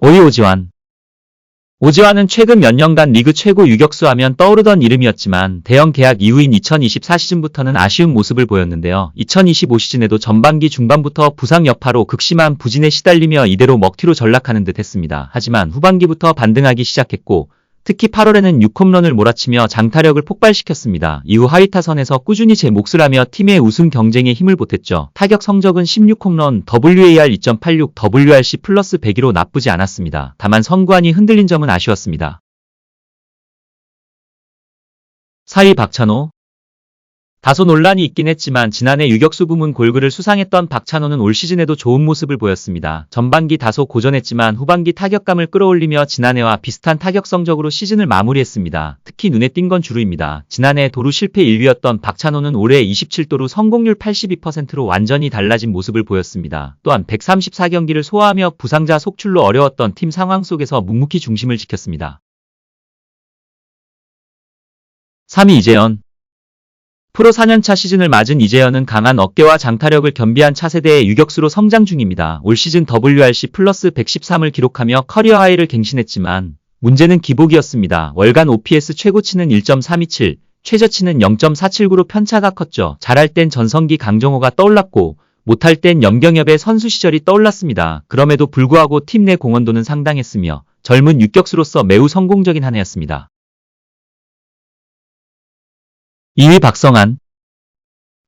5위 오지환. 오지환은 최근 몇 년간 리그 최고 유격수 하면 떠오르던 이름이었지만 대형 계약 이후인 2024 시즌부터는 아쉬운 모습을 보였는데요. 2025 시즌에도 전반기 중반부터 부상 여파로 극심한 부진에 시달리며 이대로 먹튀로 전락하는 듯 했습니다. 하지만 후반기부터 반등하기 시작했고 특히 8월에는 6홈런을 몰아치며 장타력을 폭발시켰습니다. 이후 하위 타선에서 꾸준히 제 몫을 하며 팀의 우승 경쟁에 힘을 보탰죠. 타격 성적은 16홈런, WAR 2.86, WRC 플러스 102로 나쁘지 않았습니다. 다만 선구안이 흔들린 점은 아쉬웠습니다. 4위 박찬호 다소 논란이 있긴 했지만 지난해 유격수 부문 골그를 수상했던 박찬호는 올 시즌에도 좋은 모습을 보였습니다. 전반기 다소 고전했지만 후반기 타격감을 끌어올리며 지난해와 비슷한 타격 성적으로 시즌을 마무리했습니다. 특히 눈에 띈 건 주루입니다. 지난해 도루 실패 1위였던 박찬호는 올해 27도루 성공률 82%로 완전히 달라진 모습을 보였습니다. 또한 134경기를 소화하며 부상자 속출로 어려웠던 팀 상황 속에서 묵묵히 중심을 지켰습니다. 3위 이재현 프로 4년차 시즌을 맞은 이재현은 강한 어깨와 장타력을 겸비한 차세대의 유격수로 성장 중입니다. 올 시즌 WRC 플러스 113을 기록하며 커리어 하이를 갱신했지만 문제는 기복이었습니다. 월간 OPS 최고치는 1.327, 최저치는 0.479로 편차가 컸죠. 잘할 땐 전성기 강정호가 떠올랐고 못할 땐 염경엽의 선수 시절이 떠올랐습니다. 그럼에도 불구하고 팀 내 공헌도는 상당했으며 젊은 유격수로서 매우 성공적인 한 해였습니다. 2위 박성환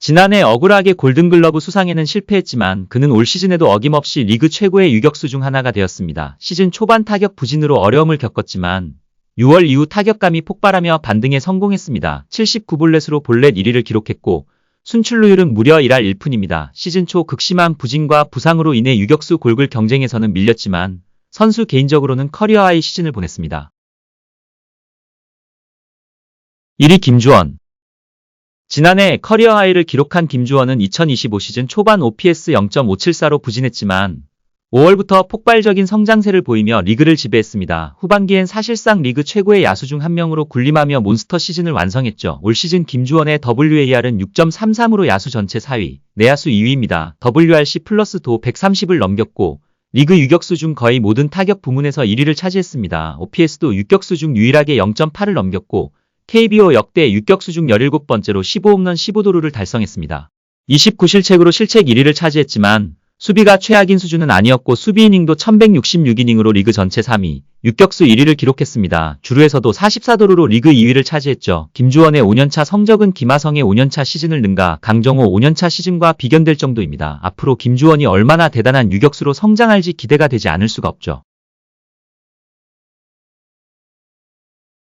지난해 억울하게 골든글러브 수상에는 실패했지만 그는 올 시즌에도 어김없이 리그 최고의 유격수 중 하나가 되었습니다. 시즌 초반 타격 부진으로 어려움을 겪었지만 6월 이후 타격감이 폭발하며 반등에 성공했습니다. 79볼넷으로 볼넷 1위를 기록했고 순출루율은 무려 1할 1푼입니다. 시즌 초 극심한 부진과 부상으로 인해 유격수 골글 경쟁에서는 밀렸지만 선수 개인적으로는 커리어 하이 시즌을 보냈습니다. 1위 김주원 지난해 커리어 하이를 기록한 김주원은 2025 시즌 초반 OPS 0.574로 부진했지만 5월부터 폭발적인 성장세를 보이며 리그를 지배했습니다. 후반기엔 사실상 리그 최고의 야수 중 한 명으로 군림하며 몬스터 시즌을 완성했죠. 올 시즌 김주원의 WAR은 6.33으로 야수 전체 4위, 내야수 2위입니다. WRC 플러스 도 130을 넘겼고 리그 유격수 중 거의 모든 타격 부문에서 1위를 차지했습니다. OPS도 유격수 중 유일하게 0.8을 넘겼고 KBO 역대 유격수 중 17번째로 15홈런 15도루를 달성했습니다. 29실책으로 실책 1위를 차지했지만 수비가 최악인 수준은 아니었고 수비 이닝도 1166이닝으로 리그 전체 3위, 유격수 1위를 기록했습니다. 주루에서도 44도루로 리그 2위를 차지했죠. 김주원의 5년차 성적은 김하성의 5년차 시즌을 능가 강정호 5년차 시즌과 비견될 정도입니다. 앞으로 김주원이 얼마나 대단한 유격수로 성장할지 기대가 되지 않을 수가 없죠.